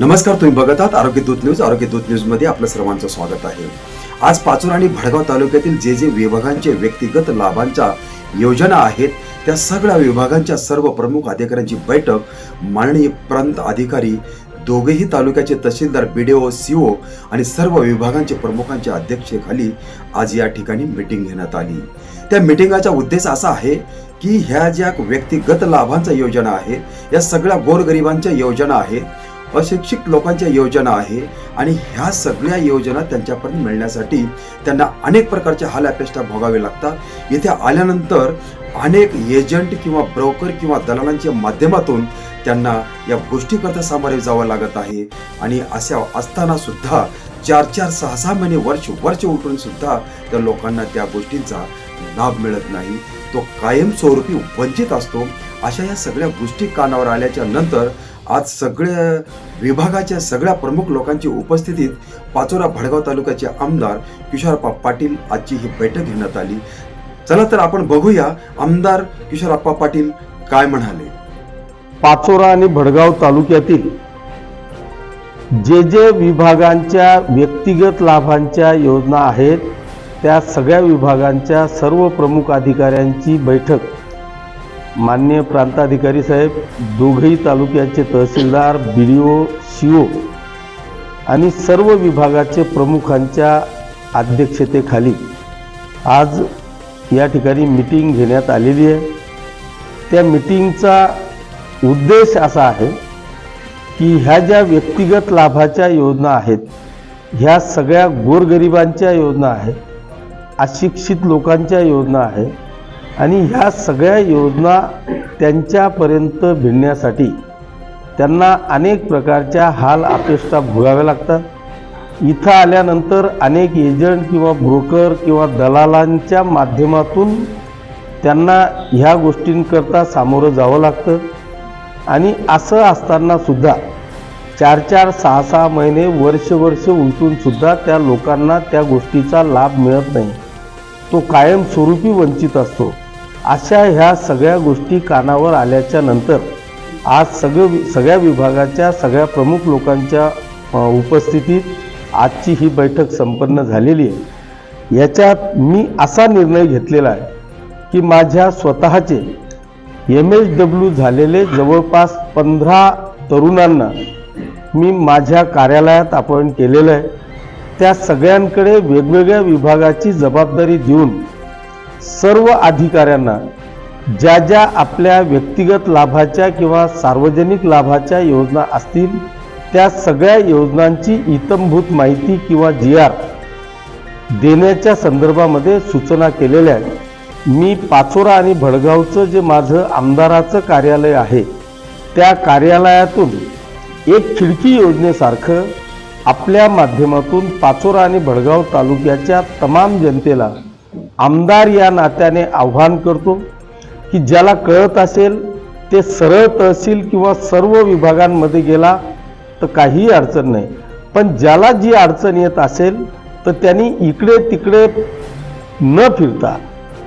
नमस्कार तुम्ही बघत आहात आरोग्य दूत न्यूज. आरोग्य दूत न्यूजमध्ये आपलं सर्वांचं स्वागत आहे. आज पाचोर आणि भडगाव तालुक्यातील जे जे विभागांचे व्यक्तिगत लाभांच्या योजना आहेत त्या सगळ्या विभागांच्या सर्व प्रमुख अधिकाऱ्यांची बैठक माननीय प्रांत अधिकारी दोघेही तालुक्याचे तहसीलदार बीडीओ सीओ आणि सर्व विभागांचे प्रमुखांच्या अध्यक्षतेखाली आज या ठिकाणी मीटिंग घेण्यात आली. त्या मिटिंगाचा उद्देश असा आहे की ह्या ज्या व्यक्तिगत लाभांच्या योजना आहेत या सगळ्या गोरगरिबांच्या योजना आहेत अशिक्षित लोकांच्या योजना आहे आणि ह्या सगळ्या योजना त्यांच्यापर्यंत मिळण्यासाठी त्यांना अनेक प्रकारच्या हालापेष्टा भोगावे लागतात. इथे आल्यानंतर अनेक एजंट किंवा ब्रोकर किंवा दलालांच्या माध्यमातून त्यांना या गोष्टीकरता सामोरे जावं लागत आहे. आणि अशा असताना सुद्धा चार चार सहा सहा महिने वर्ष वर्ष उठून सुद्धा त्या लोकांना त्या गोष्टींचा लाभ मिळत नाही. तो कायमस्वरूपी वंचित असतो. अशा या सगळ्या गोष्टी कानावर आल्याच्यानंतर आज सगळ्या विभागाच्या सगळ्या प्रमुख लोकांची उपस्थितीत पाचोरा भडगाव तालुक्याचे आमदार किशोरप्पा पाटील आजची ही बैठक घेण्यात आली. चला तर आपण बघूया आमदार किशोरप्पा पाटील काय म्हणाले. पाचोरा आणि भडगाव तालुक्यातील जे जे विभागांच्या व्यक्तिगत लाभांच्या योजना आहेत त्या सगळ्या विभागांच्या सर्व प्रमुख अधिकाऱ्यांची बैठक माननीय प्रांताधिकारी साहेब दोघेही तालुक्याचे तहसीलदार बी डी ओ सी ओ आणि सर्व विभागाचे प्रमुखांच्या अध्यक्षतेखाली आज या ठिकाणी मिटिंग घेण्यात आलेली आहे. त्या मिटिंगचा उद्देश असा आहे की ह्या ज्या व्यक्तिगत लाभाच्या योजना आहेत ह्या सगळ्या गोरगरिबांच्या योजना आहेत अशिक्षित लोकांच्या योजना आहेत आणि ह्या सगळ्या योजना त्यांच्यापर्यंत भिडण्यासाठी त्यांना अनेक प्रकारच्या हाल अपेक्षा भोगाव्या लागतात. इथं आल्यानंतर अनेक एजंट किंवा ब्रोकर किंवा दलालांच्या माध्यमातून त्यांना ह्या गोष्टींकरता सामोरं जावं लागतं. आणि असं असताना सुद्धा चार चार सहा सहा महिने वर्ष वर्ष उलटून सुद्धा त्या लोकांना त्या गोष्टीचा लाभ मिळत नाही. तो कायमस्वरूपी वंचित असतो. अशा ह्या सगळ्या गोष्टी कानावर आल्याच्यानंतर आज सगळं सगळ्या विभागाच्या सगळ्या प्रमुख लोकांच्या उपस्थितीत आजची ही बैठक संपन्न झालेली आहे. याच्यात मी असा निर्णय घेतलेला आहे की माझ्या स्वतःचे एम एच डब्ल्यू झालेले जवळपास पंधरा तरुणांना मी माझ्या कार्यालयात अपॉइंट केलेलं आहे. त्या सगळ्यांकडे वेगवेगळ्या विभागाची जबाबदारी देऊन सर्व अधिकाऱ्यांना ज्या ज्या आपल्या व्यक्तिगत लाभाच्या किंवा सार्वजनिक लाभाच्या योजना असतील त्या सगळ्या योजनांची इतंभूत माहिती किंवा जी आर देण्याच्या संदर्भामध्ये सूचना केलेल्या आहेत. मी पाचोरा आणि भडगावचं जे माझं आमदाराचं कार्यालय आहे त्या कार्यालयातून एक खिडकी योजनेसारखं आपल्या माध्यमातून पाचोरा आणि भडगाव तालुक्याच्या तमाम जनतेला आमदार या नात्याने आव्हान करतो की ज्याला कळत असेल ते सरळ तहसील किंवा सर्व विभागांमध्ये गेला तर काहीही अडचण नाही. पण ज्याला जी अडचण येत असेल तर त्यांनी इकडे तिकडे न फिरता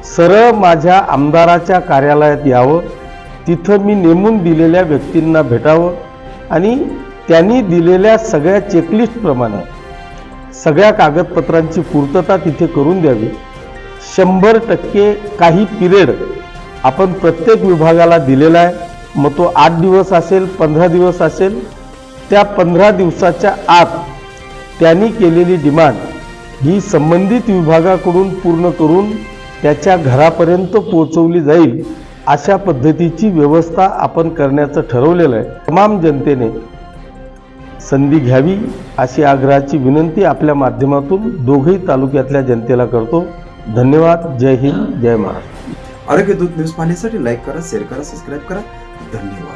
सरळ माझ्या आमदाराच्या कार्यालयात यावं. तिथं मी नेमून दिलेल्या व्यक्तींना भेटावं आणि त्यांनी दिलेल्या सगळ्या चेकलिस्टप्रमाणे सगळ्या कागदपत्रांची पूर्तता तिथे करून द्यावी. शंभर टक्के काही पिरियड आपण प्रत्येक विभागाला दिलेला आहे. मग तो आठ दिवस असेल पंधरा दिवस असेल त्या पंधरा दिवसाच्या आत त्यांनी केलेली डिमांड ही संबंधित विभागाकडून पूर्ण करून त्याच्या घरापर्यंत पोहोचवली जाईल अशा पद्धतीची व्यवस्था आपण करण्याचं ठरवलेलं आहे. तमाम जनतेने संधी घ्यावी अशी आग्रहाची विनंती आपल्या माध्यमातून दोघही तालुक्यातल्या जनतेला करतो. धन्यवाद जय हिंद जय महाराष्ट्र. आरोग्य दूत न्यूज पाहण्यासाठी लाईक करा शेअर करा सबस्क्राईब करा. धन्यवाद.